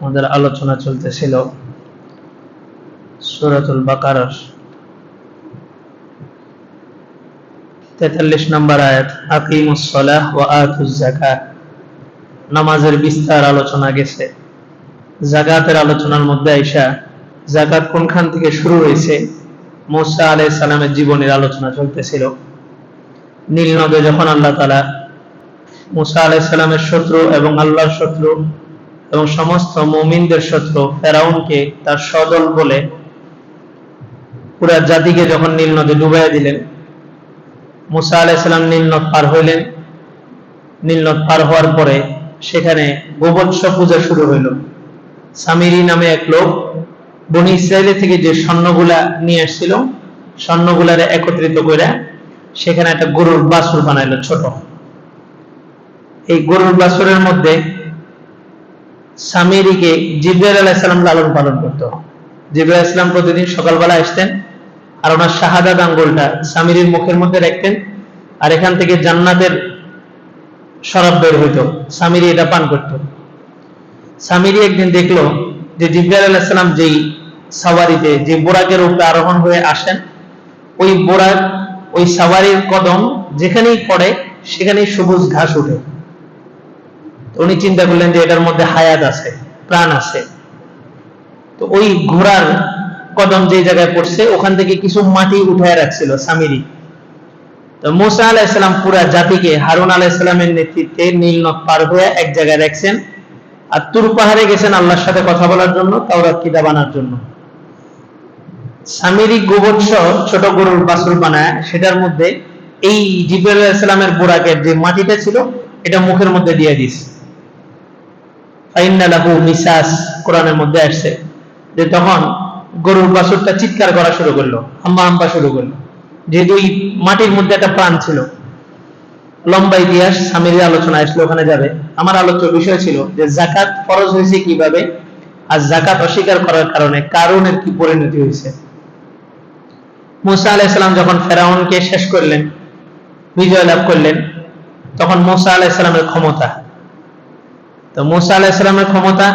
আমাদের আলোচনা চলতেছিল সুরাতুল বাকারার তেতাল্লিশ নম্বর আয়াত, আকিমুস সালাহ ওয়া আতুজ যাকাত। নামাজের বিস্তার আলোচনা গেছে। জাকাতের আলোচনার মধ্যে আইসা জাকাত কোনখান থেকে শুরু হয়েছে? মোসা আলাই সালামের জীবনের আলোচনা চলতেছিল। নীল নদে যখন আল্লাহ তালা মুসা আলাই সালামের শত্রু এবং আল্লাহর শত্রু এবং সমস্ত মমিনদের শত্রু ফেরাউনকে তার সদল বলে পুরা জাতিকে যখন নীল নদে ডুবাইয়া দিলেন, মুসা আলাইসাল্লাম নীল নদ পার হইলেন। নীল নদ পার হওয়ার পরে সেখানে গোবৎস পূজা শুরু হইল। সামিরি নামে এক লোক বনি ইসরায়েলের থেকে যে স্বর্ণগুলা নিয়ে আসছিল, স্বর্ণগুলারে একত্রিত করে সেখানে একটা গরুর বাছুর বানাইল ছোট। এই গরুর বাছুরের মধ্যে সামিরিকে জিব্রাইল আলাইসালাম লালন পালন করতো। জিব্রাইল ইসলাম প্রতিদিন সকালবেলা আসতেন আর ওনার শাহাদাত আঙ্গুলটা সামিরির মুখের মধ্যে রাখতেন আর এখান থেকে জান্নাতের শরাব বের হইতো। সামিরি এটা পান করত। সামিরি একদিন দেখল যে জিব্রাইল আলাইসালাম যেই সাওয়ারিতে, যে বোরাকের উপরে আরোহণ হয়ে আসেন, ওই বোরাক, ওই সাওয়ারির কদম যেখানেই পড়ে সেখানেই সবুজ ঘাস উঠে। উনি চিন্তা করলেন যে এটার মধ্যে হায়াত আছে, প্রাণ আছে। তো ওই ঘোড়ার কদম যে জায়গায় পড়ছে, ওখান থেকে কিছু মাটি উঠায় রাখছিল সামিরি তো মুসা আলাহিসাল্লাম পুরা জাতিকে, হারুন আলাহিসাল্লামের নেতৃত্বে নীল নদ পার হয়ে এক জায়গায় রাখছেন। আর তুর পাহাড়ে গেছেন আল্লাহর সাথে কথা বলার জন্য, তাওরাত কিতাব আনার জন্য। সামিরি গোবৎস ছোট গরুর বাসুর বানায়, সেটার মধ্যে এই জিব্রাইল আলাইহিস বোরাকের যে মাটিটা ছিল, এটা মুখের মধ্যে দিয়ে দিস। কোরআনের মধ্যে আসছে। যে তখন গরুর চিৎকার করা শুরু করল শুরু করল। যেহেতু মাটির মধ্যে একটা প্রাণ ছিল লম্বা ইতিহাস স্বামীর আলোচনা ওখানে যাবে। আমার আলোচ্য বিষয় ছিল যে জাকাত ফরজ হয়েছে কীভাবে, আর জাকাত অস্বীকার করার কারণে কারণের কি পরিণতি হয়েছে। মুসা আলাইসালাম যখন ফেরাউনকে শেষ করলেন, বিজয় লাভ করলেন, তখন মোসা আলাইসালামের ক্ষমতা তো মুসা আলাইসালামের ক্ষমতা,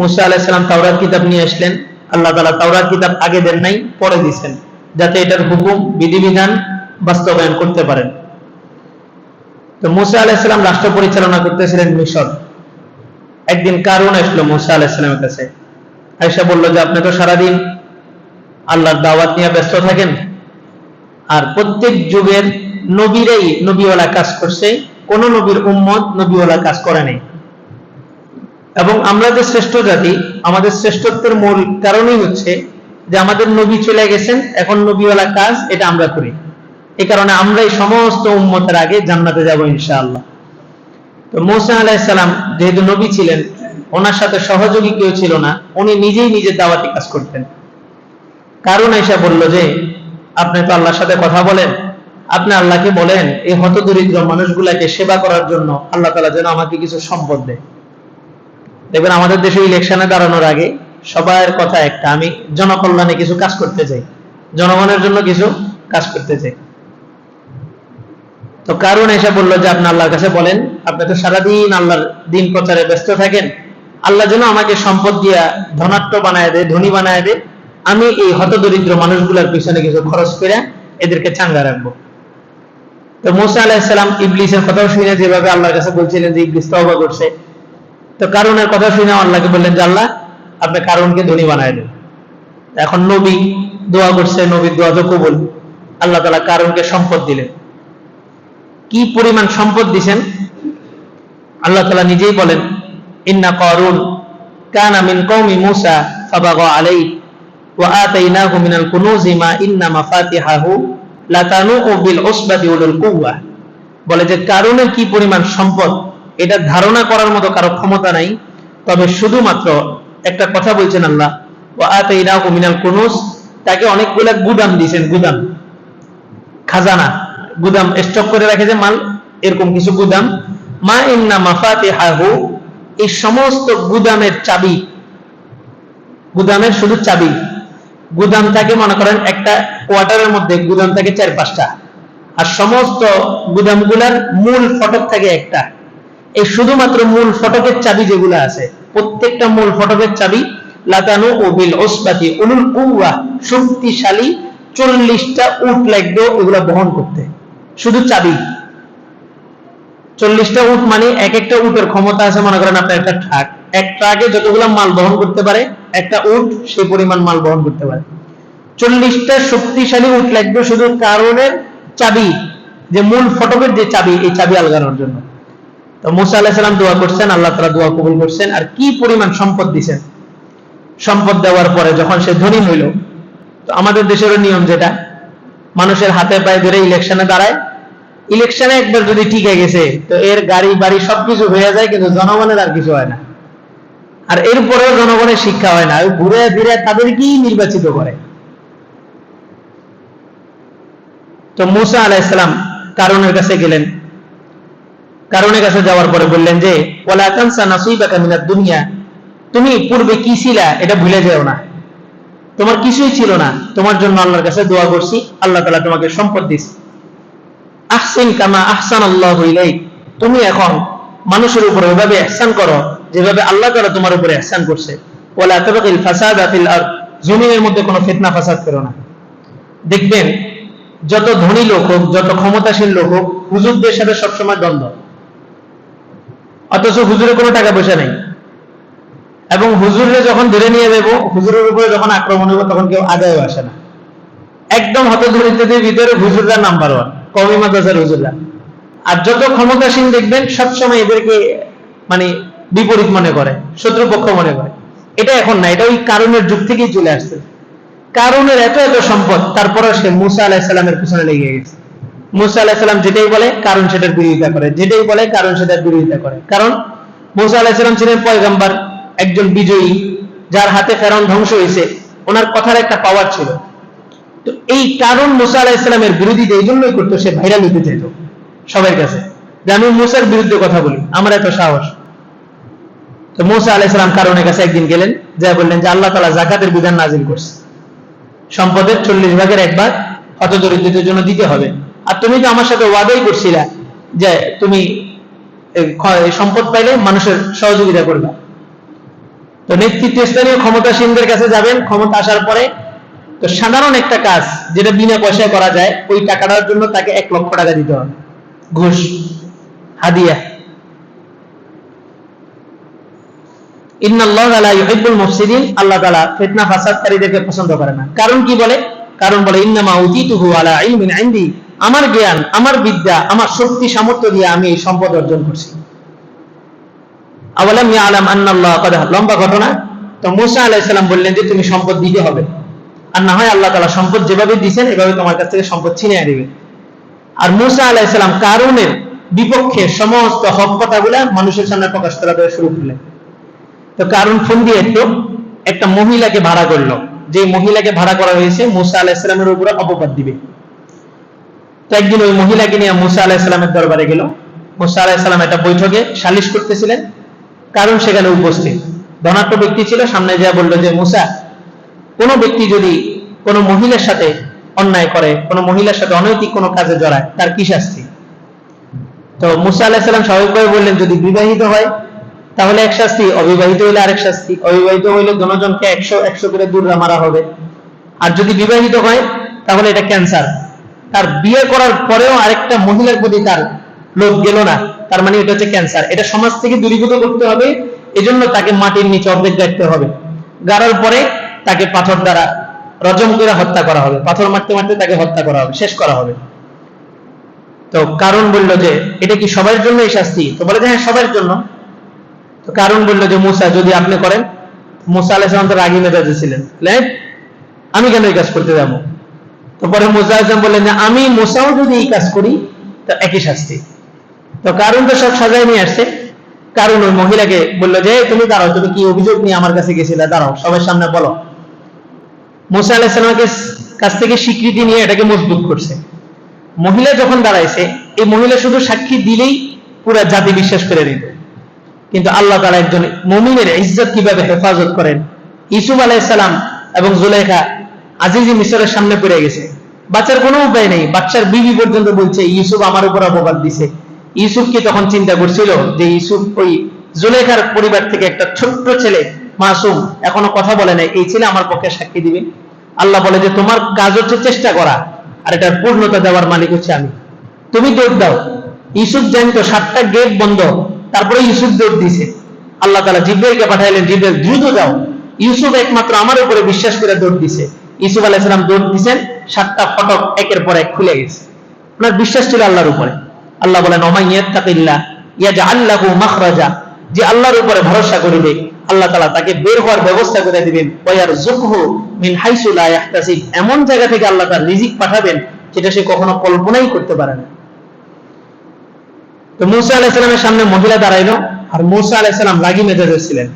মুসা আলাইসালাম তাওরাত কিতাব নিয়ে আসলেন। আল্লাহ তালা তাওরাত কিতাব আগে দেন নাই, পরে দিচ্ছেন যাতে এটার হুকুম, বিধিবিধান বাস্তবায়ন করতে পারেন। তো মুসা আলাহিসাল্লাম রাষ্ট্র পরিচালনা করতেছিলেন মিশর। একদিন কারণ আসলো মুসা আলাহিসাল্লামের কাছে। আয়সা বলল যে, আপনি তো সারাদিন আল্লাহর দাওয়াত নিয়ে ব্যস্ত থাকেন, আর প্রত্যেক যুগের নবীরাই নবীওয়ালা কাজ করছে, কোন নবীর উম্মত নবীওয়ালা কাজ করে নাই। এবং আমরা যে শ্রেষ্ঠ জাতি, আমাদের শ্রেষ্ঠত্বের মূল কারণই হচ্ছে যে আমাদের নবী চলে গেছেন, এখন নবীওয়ালা কাজ এটা আমরা করি। এই কারণে আমরা এই সমস্ত উম্মতের আগে জান্নাতে যাব ইনশাআল্লাহ। তো মৌসা আলাহিসাল্লাম যেহেতু নবী ছিলেন, ওনার সাথে সহযোগী কেউ ছিল না, উনি নিজেই নিজের দাওয়াতি কাজ করতেন। কারণ এসে বলল যে, আপনি তো আল্লাহর সাথে কথা বলেন, আপনি আল্লাহকে বলেন, এই হতদরিদ্র মানুষগুলাকে সেবা করার জন্য আল্লাহ তালা যেন আমাকে কিছু সম্পদ দেয়। দেখবেন আমাদের দেশে ইলেকশনে দাঁড়ানোর আগে সবার কথা একটা, আমি জনকল্যাণে কিছু কাজ করতে চাই, জনগণের জন্য কিছু কাজ করতে চাই। তো কারণ এসে বলল যে আপনি আল্লাহর কাছে বলেন, আপনি তো সারাদিন আল্লাহর দিন প্রচারে ব্যস্ত থাকেন, আল্লাহ যেন আমাকে সম্পদ দিয়া ধনাট্য বানায় দেয়, ধনী বানায় দেয়, আমি এই হতদরিদ্র মানুষগুলোর পিছনে কিছু খরচ করে এদেরকে চাঙ্গা রাখব। তো মোসা আলাহিসাল্লাম ইবলিসের কথাও শুনে যেভাবে আল্লাহর কাছে বলছিলেন যে ইবলিস তবা করছে তো কারণের কথা শুনে আল্লাহকে বললেন যে আল্লাহ, আপনি কারণকে ধনী বানায় দেন। এখন নবী দোয়া করছে, নবীর দোয়া তো কবুল। আল্লাহ তালা কারণকে সম্পদ দিলেন। কি পরিমাণ সম্পদ দিছেন? আল্লাহ তালা নিজেই বলেন, ইন্না করুন কানা মিন কৌমি মুসা ফাবাগা আলাই কুনুজি মা ইন্না মাফাতিহাহু লাতানুউ বিল উসবাতি উলুল কুওয়া। বলে যে কারণের কি পরিমাণ সম্পদ এটা ধারণা করার মতো কারও ক্ষমতা নাই। তবে শুধুমাত্র একটা কথা বলছেন আল্লাহ তাকে অনেকগুলা গুদাম দিয়েছেন, গুদাম। খাজানা, গুদাম স্টক করে রাখে যে মাল, এরকম কিছু গুদাম। মা ইন্না মাফাতিহাহু, এই সমস্ত গুদামের চাবি, গুদামের শুধু চাবি, গুদাম থাকে মনে করেন একটা কোয়ার্টারের মধ্যে, গুদাম থাকে চার পাঁচটা আর সমস্ত গুদামগুলার মূল ফটক থাকে একটা। এই শুধুমাত্র মূল ফটকের চাবি যেগুলো আছে, প্রত্যেকটা মূল ফটকের চাবি, লাতানু ও বিল ওসবাতি উলুল কুয়া শক্তিশালী চল্লিশটা উট লাগবে এগুলো বহন করতে। শুধু চাবি। চল্লিশটা উট মানে এক একটা উটের ক্ষমতা আছে, মনে করেন আপনার একটা ট্রাক। এক ট্রাকে যতগুলো মাল বহন করতে পারে, একটা উট সেই পরিমাণ মাল বহন করতে পারে। চল্লিশটা শক্তিশালী উট লাগবে শুধু কারণের চাবি, যে মূল ফটকের যে চাবি, এই চাবি আলগানোর জন্য। তো মুসা আলাহিসাল্লাম দোয়া করছেন, আল্লাহ তালা দোয়া কবুল করছেন। আর কি পরিমাণ সম্পদ দিছেন? সম্পদ দেওয়ার পরে যখন সে ধনী হইল, তো আমাদের দেশেরও নিয়ম যেটা, মানুষের হাতে পায়ে ধরে ইলেকশনে দাঁড়ায়। ইলেকশনে একবার যদি টিকে গেছে, তো এর গাড়ি, বাড়ি সবকিছু হয়ে যায়, কিন্তু জনগণের আর কিছু হয় না। আর এরপরেও জনগণের শিক্ষা হয় না। ঘুরে ফিরে তাদেরকেই নির্বাচিত করে। তো মুসা আলাইসালাম কারণের কাছে গেলেন। কারণের কাছে যাওয়ার পরে বললেন যে দুনিয়া। তুমি পূর্বে কি ছিলা এটা ভুলে যেও না। তোমার কিছুই ছিল না। তোমার জন্য আল্লাহর কাছে দোয়া করছি। আল্লাহ তালা তোমাকে সম্পদ দিস আহসিন কামা আহসান আল্লাহ ইলাইক। তুমি এখন মানুষের উপরে ওইভাবে এহসান করো, যেভাবে আল্লাহ তালা তোমার উপরে এহসান করছে। ওলা তাবাকিল ফাসাদ আফিল আর জমিনের মধ্যে কোনো ফিতনা ফাসাদ করো না। দেখবেন, যত ধনী লোক হোক, যত ক্ষমতাশীল লোক হোক, হুজুরদের সাথে সবসময় দ্বন্দ্ব। অথচ হুজুরের কোনো টাকা পয়সা নেই। এবং হুজুরে যখন ধরে নিয়ে দেব হুজুরের উপরে যখন আক্রমণ হবে তখন কেউ আগায় আসে না। একদম হতদরিদ্রদের ভিতরে হুজুররা নাম্বার ওয়ান কমি মাদ্রাসার হুজুররা। আর যত ক্ষমতাসীন দেখবেন, সবসময় এদেরকে মানে বিপরীত মনে করে, শত্রুপক্ষ মনে করে। এটা এখন না, এটা ওই কারণের যুগ থেকেই চলে আসছে। কারণের এত এত সম্পদ তারপরে সে মুসা আলাহিসাল্লামের পিছনে লেগে গেছে। মুসা আলাহিসাল্লাম যেটাই বলে, কারণ সেটার বিরোধিতা করে। যেটাই বলে, কারণ সেটার বিরোধিতা করে। কারণ মুসা আলাহিসাল্লাম ছিলেন পয়গাম্বার, একজন বিজয়ী, যার হাতে ফেরাউন ধ্বংস হয়েছে। ওনার কথার একটা পাওয়ার ছিল। তো এই কারণ মুসা আলাহিসাল্লামের বিরোধিতা এই জন্যই করতো, সে ভাইরাল হতে চাইতো সবার কাছে। যে আমি মুসার বিরুদ্ধে কথা বলি, আমার এত সাহস। তো মুসা আলাহিসাল্লাম কারণের কাছে একদিন গেলেন যা বললেন যে আল্লাহ তালা জাকাতের বিধান নাজিল করছে। সম্পদের চল্লিশ ভাগের এক ভাগ হতদরিদ্রদের জন্য দিতে হবে। আর তুমি তো আমার সাথে ওয়াদাই করছিলা যে তুমি সম্পদ পাইলে মানুষের সহযোগিতা করবে। তো নেতৃত্বস্থানীয় ক্ষমতাসীনদের কাছে যাবেন, ক্ষমতা আসার পরে তো সাধারণ একটা কাজ যেটা বিনা পয়সায় করা যায়, ওই টাকাটার জন্য তাকে এক লক্ষ টাকা দিতে হবে। ঘুষ, হাদিয়া। আল্লাহ তাআলা ফিতনা ফাসাদকারীদেরকে পছন্দ করে না। কারণ কি বলে? কারণ বলে, ইন্নামা উতিতুহু আলা ইলমিন ইনদি। আমার জ্ঞান, আমার বিদ্যা, আমার শক্তি, সামর্থ্য দিয়ে আমি এই সম্পদ অর্জন করছি। আওয়ালাম ইয়ালাম আন্নাল্লাহ লম্বা ঘটনা। তো মুসা আলাইহিস সালাম বললেন যে, তুমি সম্পদ দিতে হবে। আর না হয় আল্লাহ তাআলা সম্পদ যেভাবে দিবেন এভাবে তোমার কাছ থেকে সম্পদ ছিনিয়ে নেবে। আর মুসা আলাইহিস সালাম কারণের বিপক্ষে সমস্ত হক কথাগুলা মানুষের সামনে প্রকাশ করা দেওয়া শুরু করলেন। তো কারণ ফোন দিয়ে একটু, একটা মহিলাকে ভাড়া করল। যে মহিলাকে ভাড়া করা হয়েছে, মুসা আলাহিসামের উপরে অপবাদ দিবে। তো একদিন ওই মহিলাকে নিয়ে মুসা আলাহিসামের দরবারে গেল। মুসা আলাহিসাম একটা বৈঠকে সালিশ করতেছিলেন। কারণ সেখানে উপস্থিত। ধনাঢ্য ব্যক্তি ছিল, সামনে যা বলল যে, মুসা, কোনো ব্যক্তি যদি কোনো মহিলার সাথে অন্যায় করে, কোনো মহিলার সাথে অনৈতিক কোনো কাজে জড়ায়, তার কি শাস্তি? তো মুসা আলাহিসাল্লাম স্বাভাবিকভাবে বললেন, যদি বিবাহিত হয়, তাহলে এক শাস্তি, অবিবাহিত হইলে আরেক শাস্তি, অবিবাহিত হইলে দুজনকে একশো একশো করে দূর মারা হবে। আর যদি বিবাহিত হয়, তাহলে এটা ক্যান্সার। তার বিয়ে করার পরেও আরেকটা মহিলার প্রতি তার লোভ গেল না। তার মানে এটা হচ্ছে ক্যান্সার এটা সমাজ থেকে দূরীভূত করতে হবে, এজন্য তাকে মাটির নিচে অর্ধেক গাড়তে হবে। গাড়ার পরে তাকে পাথর দ্বারা রজম করে হত্যা করা হবে। পাথর মারতে মারতে তাকে হত্যা করা হবে, শেষ করা হবে। তো কারণ বলল যে, এটা কি সবার জন্য এই শাস্তি? তো বলে যে হ্যাঁ সবার জন্য। তো কারণ বলল যে, মুসা, যদি আপনি করেন, মুসা আলাইসালাম তো রাগি মেজাজে ছিলেন। আমি কেন এই কাজ করতে যাব? পরে মুসা আলাইসালাম বললেন যে আমি মুসাও যদি এই কাজ করি, তো একই শাস্তি। তো কারণ তো সব সাজায় নিয়ে আসছে। কারণ ওই মহিলাকে বলল যে তুমি দাঁড়াও, তুমি কি অভিযোগ নিয়ে আমার কাছে গেছিলে? দাঁড়াও, সবার সামনে বলো। মুসা আলাহিসাল্লামকে কাছ থেকে স্বীকৃতি নিয়ে এটাকে মজবুত করছে। মহিলা যখন দাঁড়াইছে, এই মহিলা শুধু সাক্ষী দিলেই পুরা জাতি বিশ্বাস করে দিত কিন্তু আল্লাহ তালা একজন মমিনের ইজ্জত কীভাবে হেফাজত করেন? ইসুফ আলাইসালাম এবং জুলেখা আজিজি মিশরের সামনে পড়ে গেছে। বাচ্চার কোনো উপায় নেই। বাচ্চার বিবি পর্যন্ত বলছে, ইউসুফ আমার উপর অপবাদ দিছে। ইউসুফ কি তখন চিন্তা করছিল যে ইউসুফ ওই জুলেখার পরিবার থেকে একটা ছোট্ট ছেলে, মাসুম, এখনও কথা বলে নাই। এই ছেলে আমার পক্ষে সাক্ষী দিবে। আল্লাহ বলে যে, তোমার কাজ হচ্ছে চেষ্টা করা, আর এটার পূর্ণতা দেওয়ার মালিক হচ্ছে আমি। তুমি দৌড় দাও। ইউসুফ জানতো সাতটা গেট বন্ধ। তারপরে ইউসুফ দৌড় দিছে। আল্লাহ তালা জিব্রাইলকে পাঠাইলেন, জিব্রাইল, দ্রুত যাও। ইউসুফ একমাত্র আমার উপরে বিশ্বাস করে দৌড় দিছে। ইউসুফ আলাইসালাম দৌড় দিছেন, সাতটা ফটক একের পর এক খুলে গেছে। ওনার বিশ্বাস ছিল আল্লাহর উপরে। আল্লাহ বলেন ওমাইয়াত্তাকিল্লাহ ইয়াজআল্লাহু মাখরাজা। যে আল্লাহর উপরে ভরসা করিবে, আল্লাহ তাআলা তাকে বের হওয়ার ব্যবস্থা করে দিবেন। ওয়ারযুকহু মিন হাইসু এমন জায়গা থেকে আল্লাহ তার রিজিক পাঠাবেন, যেটা সে কখনো কল্পনাই করতে পারে না। তো মুসা আলাইসালামের সামনে মহিলা দাঁড়াইলো, আর মুসা আলাইসালাম রাগি মেজাজে ছিলেন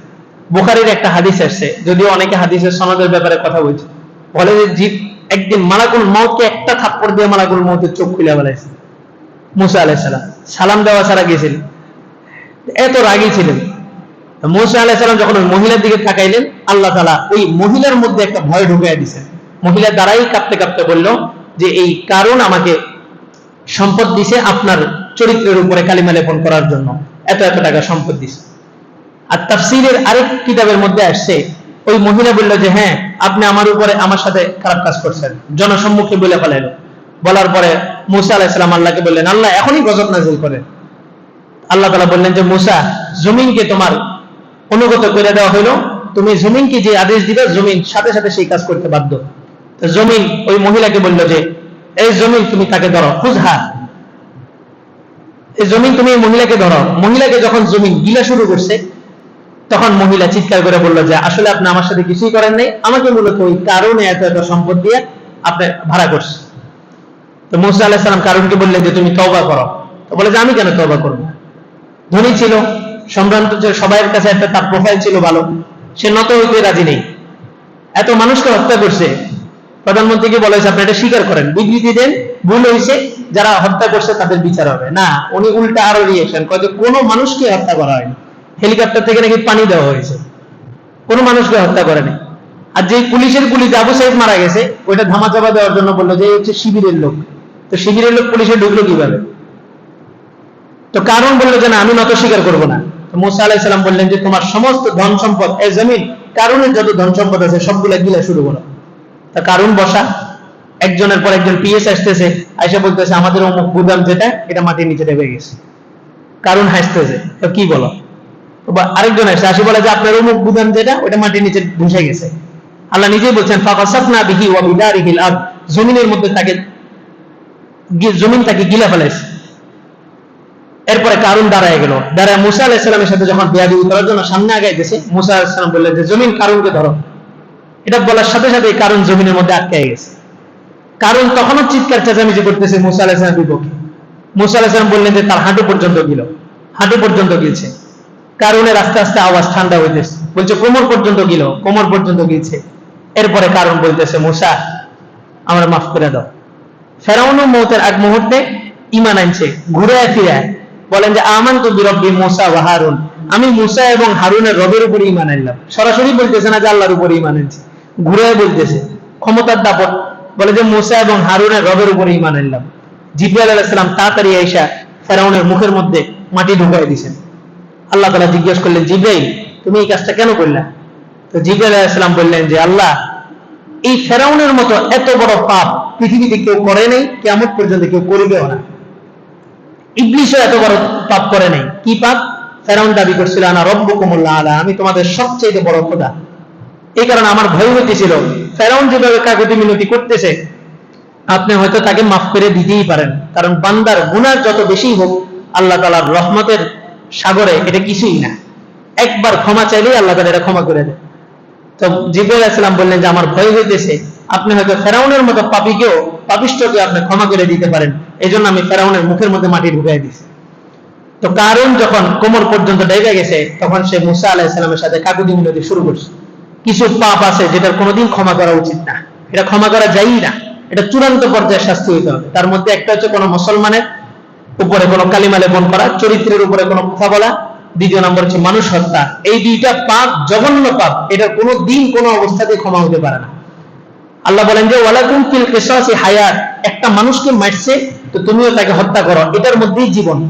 বুখারির একটা হাদিস আসছে, যদিও অনেকে হাদিসের সনদের ব্যাপারে কথা বলছে। যে জিপ, একদিন মালাকুল মৌতকে একটা থাপ্পড় দিয়ে মালাকুল মৌতের চোখ খুলে বেলাইছে মুসা আলাইসালাম সালাম। সালাম দেওয়া ছাড়া গিয়েছিলেন এত রাগী ছিলেন। মুসা আলাইসালাম যখন ওই মহিলার দিকে তাকাইলেন, আল্লাহ তালা ওই মহিলার মধ্যে একটা ভয় ঢুকাই দিছেন। মহিলা দ্বারাই কাঁপতে কাঁপতে বলল যে, এই কারণ আমাকে সম্পদ দিছে আপনার চরিত্রের উপরে কালিমা লেপন করার জন্য। এত এত টাকা সম্পদ দিছে। আর তাফসিরের আরেক কিতাবের মধ্যে আসছে ওই মহিলা বলল যে হ্যাঁ আপনি আমার উপরে আমার সাথে খারাপ কাজ করছেন। জনসম্মুখে বলে ফেলাইল বলার পরে মুসা আলাহিসাম আল্লাহকে বললেন, আল্লাহ এখনই গজব নাজিল করেন আল্লাহ তালা বললেন যে, মুসা, জমিনকে তোমার অনুগত করে দেওয়া হইল। তুমি জমিনকে যে আদেশ দিবে, জমিন সাথে সাথে সেই কাজ করতে বাধ্য। জমিন ওই মহিলাকে বলল যে, এই জমিন তুমি তাকে ধরো, খুঁজহা। এই জমিন তুমি মহিলাকে ধরো। মহিলাকে যখন জমিন গিলা শুরু করছে তখন মহিলা চিৎকার করে বলল যে, আসলে আপনি আমার সাথে কিছুই করেন নাই। আমাকে মূলত ওই কারণে এত এত সম্পদ দিয়ে আপনি ভাড়া করছে তো মুসা আলাহ সালাম কারণকে বললেন যে, তুমি তবা করো। তো বলে যে, আমি কেন তবা করব? ধনী ছিল, সম্ভ্রান্ত ছিল, সবাইয়ের কাছে একটা তার প্রোফাইল ছিল ভালো। সে নত হইতে রাজি নেই। এত মানুষকে হত্যা করছে। প্রধানমন্ত্রীকে বলেছে আপনি এটা স্বীকার করেন। বিবৃতি দেন, ভুল হয়েছে। যারা হত্যা করছে তাদের বিচার হবে। না, উনি উল্টা আরও রিয়েকশন কয় যে, কোনো মানুষকে হত্যা করা হয়নি। হেলিকপ্টার থেকে নাকি পানি দেওয়া হয়েছে। কোনো মানুষকে হত্যা করেনি। আর যে পুলিশের গুলিতে আবু সাইদ মারা গেছে, ওইটা ধামাচাপা দেওয়ার জন্য বলল যে হচ্ছে শিবিরের লোক। তো শিবিরের লোক পুলিশে ঢুকলো কীভাবে? তো কারণ বলল যে না, আমি নত স্বীকার করব না। মুসা আলাইসাল্লাম বললেন যে, তোমার সমস্ত ধন সম্পদ এই জমিন কারণের যত ধন সম্পদ আছে, সবগুলা গিলা শুরু করো। তা কারণ বসা, একজনের পর একজন পিএস আসতেছে, আইসা বলতেছে, আমাদের অমুক গুদাম যেটা, এটা মাটির নিচে ডেবে গেছে। কারণ হাসতেছে, তো কি বলো? আরেকজন আসছে আসি, বলে যে আপনার অমুক গুদাম যেটা ওটা মাটির নিচে ধসে গেছে। আল্লাহ নিজেই বলছেন, ফাকাসাফনা বিহি ওয়া বিদারিহিল আরদ। জমিনের মধ্যে তাকে জমিন তাকে গিলা ফেলাইছে। এরপরে কারুন দাঁড়ায় গেল। দাঁড়ায় মুসা আলাহিসাল্লামের সাথে যখন বিয়াদি করার জন্য সামনে আগাইতেছে, মুসা আলাহিসাল্লাম বললেন যে, জমিন কারুনকে ধরো। এটা বলার সাথে সাথে কারণ জমিনের মধ্যে আটকে গেছে। কারণ তখনও চিৎকার চেঁচামেচি করতেছে মুসা আলাহিসাল্লাম বিপক্ষে। মুসা আলাহিসাল্লাম বললেন যে, তার হাঁটু পর্যন্ত গেল। হাঁটু পর্যন্ত গিয়েছে কারণের আস্তে আস্তে আওয়াজ ঠান্ডা হইতেছে। বলছে, কোমর পর্যন্ত গেল, কোমর পর্যন্ত গিয়েছে। এরপরে কারণ বলতেছে, মুসা, আমরা মাফ করে দাও। ফেরাউন মৌতের এক মুহূর্তে ইমান আনছে ঘুরে ফিরে বলেন যে আমান তো বিরব্বি মুসা ওয়া হারুন। আমি মুসা এবং হারুনের রবের উপরে ইমান আনলাম। সরাসরি বলতেছে না যে আল্লাহর উপরে ইমান আনছে। ঘুরে বলতেছে, ক্ষমতার দাপট। বলে যে, মুসা এবং হারুনের রবের উপরে ইমান আনলাম। জিব্রাইল আলাইহিস সালাম তাড়াতাড়ি আইসা ফেরাউনের মুখের মধ্যে মাটি ঢুকাই দিয়েছেন আল্লাহ তালা জিজ্ঞেস করলেন, জিব্রাইল, তুমি এই কাজটা কেন করলে? তো জিব্রাইল আলাইহিস বললেন যে, আল্লাহ, এই ফেরাউনের মতো এত বড় পাপ পৃথিবীতে কেউ করে নাই কেমন পর্যন্ত কেউ করবেও না। ইবলিশও এত বড় পাপ করে নাই। কি পাপ? ফেরাউন দাবি করছিল, আনা রব্বু কুমুল্লাহ আলা, আমি তোমাদের সবচেয়ে বড় খোদা। এই কারণে আমার ভয় হইতেছিল। ফেরাউন যেভাবে কাগতি মিনতি করতেছে, আপনি হয়তো তাকে মাফ করে দিতেই পারেন। কারণ বান্দার গুনার যত বেশি হোক, আল্লাহ তালার রহমতের সাগরে, এটা কিছুই না। একবার ক্ষমা চাইলেই আল্লাহ তালা এটা ক্ষমা করে দেয়। তো ইসলাম বললেন যে, আমার ভয় হইতেছে, আপনি হয়তো ফেরাউনের মতো পাপিকেও পাপিষ্টকে আপনি ক্ষমা করে দিতে পারেন। এই জন্য আমি ফেরাউনের মুখের মধ্যে মাটি ঢুকাই দিছি। তো কারণ যখন কোমর পর্যন্ত ডেবে গেছে, তখন সে মুসা আলাহ ইসলামের সাথে কাকুতি মিনতি শুরু করছে। কিছু পাপ আছে যেটার কোনোদিন ক্ষমা করা উচিত না। এটা ক্ষমা করা যায়ই না। এটা চূড়ান্ত পর্যায়ে শাস্তি হইতে হবে। তার মধ্যে একটা হচ্ছে কোনো মুসলমানের উপরে কোনো কালিমা লেপন করা, চরিত্রের উপরে কোনো কথা বলা, দ্বিতীয় নম্বর হচ্ছে মানুষ হত্যা। এই দুইটা পাপ, জঘন্য পাপ, এটার কোনো দিন, কোনো অবস্থাতে ক্ষমা হতে পারে না। আল্লাহ বলেন যে, ওয়ালাকুম ফিল কিসাসি হায়াত একটা মানুষকে মারছে, তো তুমিও তাকে হত্যা করো। এটার মধ্যেই জীবন।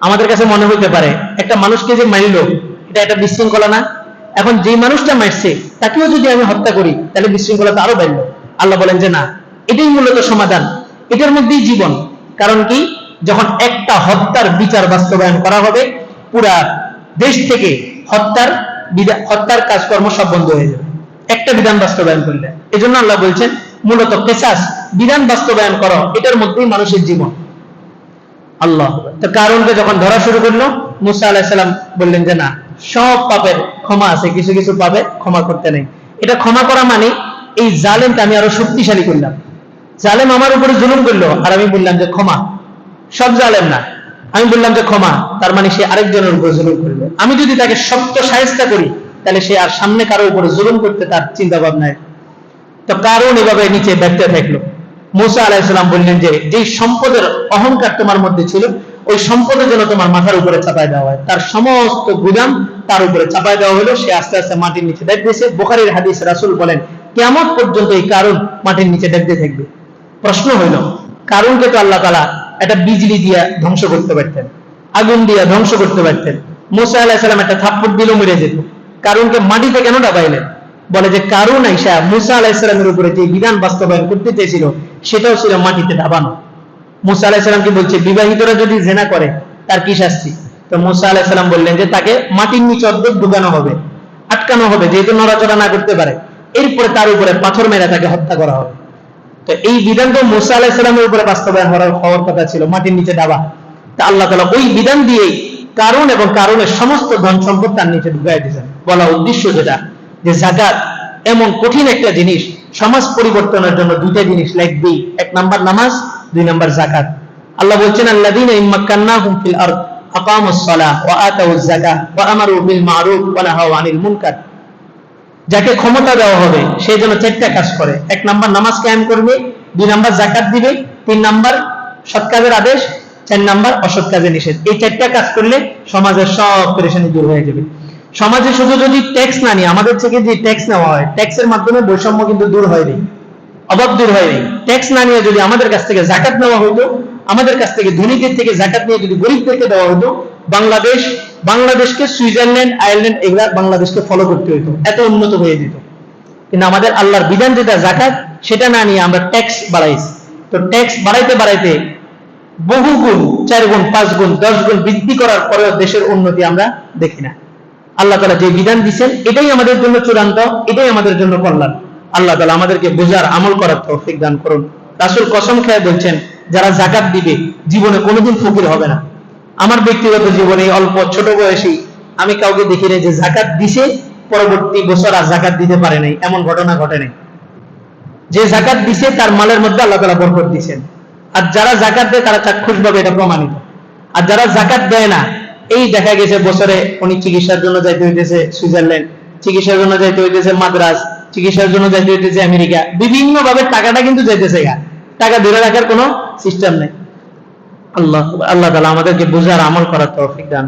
আমাদের কাছে মনে হইতে পারে, একটা মানুষকে যে মারলো, এটা একটা বিশৃঙ্খলা না? এখন যে মানুষটা মারছে, তাকেও যদি আমি হত্যা করি, তাহলে বিশৃঙ্খলাটা আরও বাড়লো। আল্লাহ বলেন যে, না, এটাই মূলত সমাধান। এটার মধ্যেই জীবন। কারণ কি? যখন একটা হত্যার বিচার বাস্তবায়ন করা হবে, পুরা দেশ থেকে হত্যার হত্যার কাজকর্ম সব বন্ধ হয়ে যাবে। একটা বিধান বাস্তবায়ন করলে। এজন্য আল্লাহ বলছেন, মূলত কেসাস, বিধান বাস্তবায়ন করো, এটার মধ্যেই মানুষের জীবন। আল্লাহ তো কারণকে যখন ধরা শুরু করল, মুসা আলাহিসাল্লাম বললেন যে, না, সব পাপের ক্ষমা আছে, কিছু কিছু পাপে ক্ষমা করতে নেই। এটা ক্ষমা করা মানে এই জালেমকে আমি আরও শক্তিশালী করলাম। জালেম আমার উপরে জুলুম করল, আর আমি বললাম যে, ক্ষমা। সব জালেম না। আমি বললাম যে ক্ষমা, তার মানে সে আরেকজনের উপরে জুলুম করবে। আমি যদি তাকে শক্ত সাহেস্তা করি, তাহলে সে আর সামনে কারও উপরে জুলুম করতে তার চিন্তা ভাবনায় তো কারণ এভাবে নিচে দেখতে থাকল। মুসা আলাইসালাম বললেন যে যে সম্পদের অহংকার তোমার মধ্যে ছিল, ওই সম্পদের জন্য তোমার মাথার উপরে চাপায় দেওয়া হয়। তার সমস্ত গুদাম তার উপরে চাপায় দেওয়া হলো। সে আস্তে আস্তে মাটির নিচে দেখতেছে। বোখারির হাদিস রাসুল বলেন কেমন পর্যন্ত এই কারণ মাটির নিচে দেখতে থাকবে। প্রশ্ন হইল, কারণকে তো আল্লাহ তালা একটা বিজলি দিয়া ধ্বংস করতে পারতেন, আগুন দিয়া ধ্বংস করতে পারতেন। মুসা আলাহিসাল্লাম একটা থাপ্পড় দিল মেরে যেত। কারণকে মাটিতে কেন ডাবাইলেন বলে যে কারণ আইসা মুসা আলাহিসাল্লামের উপরে যে বিধান বাস্তবায়ন করতে চেয়েছিল, সেটাও ছিল মাটিতে ডাবানো মুসা আলাহিসাল্লাম কি বলছে, বিবাহিতরা যদি জেনা করে, তার কি শাস্তি? তো মুসা আলাহিসাল্লাম বললেন যে, তাকে মাটির নিচে অর্ধেক ঢুকানো হবে, আটকানো হবে, যেহেতু নড়াচড়া না করতে পারে। এরপরে তার উপরে পাথর মেরে তাকে হত্যা করা হবে। তো এই বিধান তো মুসা আলাহিসাল্লামের উপরে বাস্তবায়ন হওয়ার হওয়ার কথা ছিল, মাটির নিচে ডাবা তা আল্লাহ তালা ওই বিধান দিয়েই কারণ এবং কারণের সমস্ত ধন সম্পদ তার নিচে ঢুকাই দিয়েছেন। বলা উদ্দেশ্য যেটা, যে জাকাত এমন কঠিন একটা জিনিস, সমাজ পরিবর্তনের জন্য দুইটা জিনিস লাগবেই। এক নাম্বার নামাজ, দুই নাম্বার জাকাত আল্লাহ বলছেন, আল্লাযীনা ইম্মাক্কান্নাহুম ফিল আরদ, আকামুস সালাহ ওয়া আতাউজ যাকাহ ওয়া আমারু বিল মা'রুফ ওয়া নাহাউ আনিল মুনকার। যাকে ক্ষমতা দেওয়া হবে, সে যেন চারটা কাজ করে। এক নাম্বার নামাজ কায়েম করবে, দুই নাম্বার জাকাত দিবে, তিন নাম্বার সৎ কাজের আদেশ, চার নাম্বার অসৎ কাজের নিষেধ। এই চারটা কাজ করলে সমাজের সব পরেশানি দূর হয়ে যাবে। সমাজে শুধু যদি ট্যাক্স না নিয়ে আমাদের থেকে যে ট্যাক্স নেওয়া হয় ট্যাক্সের মাধ্যমে বৈষম্য কিন্তু দূর হয়নি অভাব দূর হয়নি ট্যাক্স না নিয়ে যদি আমাদের কাছ থেকে জাকাত নেওয়া হতো, আমাদের কাছ থেকে ধনীদের থেকে জাকাত নিয়ে যদি গরিবদেরকে দেওয়া হতো বাংলাদেশ, বাংলাদেশকে সুইজারল্যান্ড, আয়ারল্যান্ড এগুলা বাংলাদেশকে ফলো করতে হতো এত উন্নত হয়ে যেত। কিন্তু আমাদের আল্লাহর বিধান যেটা, জাকাত, সেটা না নিয়ে আমরা ট্যাক্স বাড়াইছি। তো ট্যাক্স বাড়াইতে বাড়াইতে বহু গুণ চার গুণ পাঁচ গুণ দশ গুণ বৃদ্ধি করার পরেও দেশের উন্নতি আমরা দেখি না। আল্লাহ তালা যে বিধান দিচ্ছেন এটাই আমাদের জন্য চূড়ান্ত, এটাই আমাদের জন্য কল্যাণ। আল্লাহ তালা আমাদেরকে বোঝার, আমল করার তৌফিক দান করুন। রাসুল কসম খেয়ে বলছেন, যারা জাকাত দিবে, জীবনে কোনোদিন ফকির হবে না। আমার ব্যক্তিগত জীবনে অল্প ছোট বয়সী আমি কাউকে দেখি নাই যে জাকাত দিছে, পরবর্তী বছর আর জাকাত দিতে পারে নাই। এমন ঘটনা ঘটে নাই। যে জাকাত দিছে, তার মালের মধ্যে আল্লাহ তালা বরকত দিছেন। আর যারা জাকাত দেয়, তারা চাক্ষুষ ভাবে এটা প্রমাণিত। আর যারা জাকাত দেয় না, এই দেখা গেছে বছরে উনি চিকিৎসার জন্য যাইতে হইতেছে সুইজারল্যান্ড, চিকিৎসার জন্য যাইতে হইতেছে মাদ্রাস চিকিৎসার জন্য যাইতে হইতেছে আমেরিকা। বিভিন্ন ভাবে টাকাটা কিন্তু যাইতেছে টাকা ধরে রাখার কোনো সিস্টেম নেই। আল্লাহ আল্লাহ তালা আমাদেরকে বোঝার আমল করার তৌফিক দান।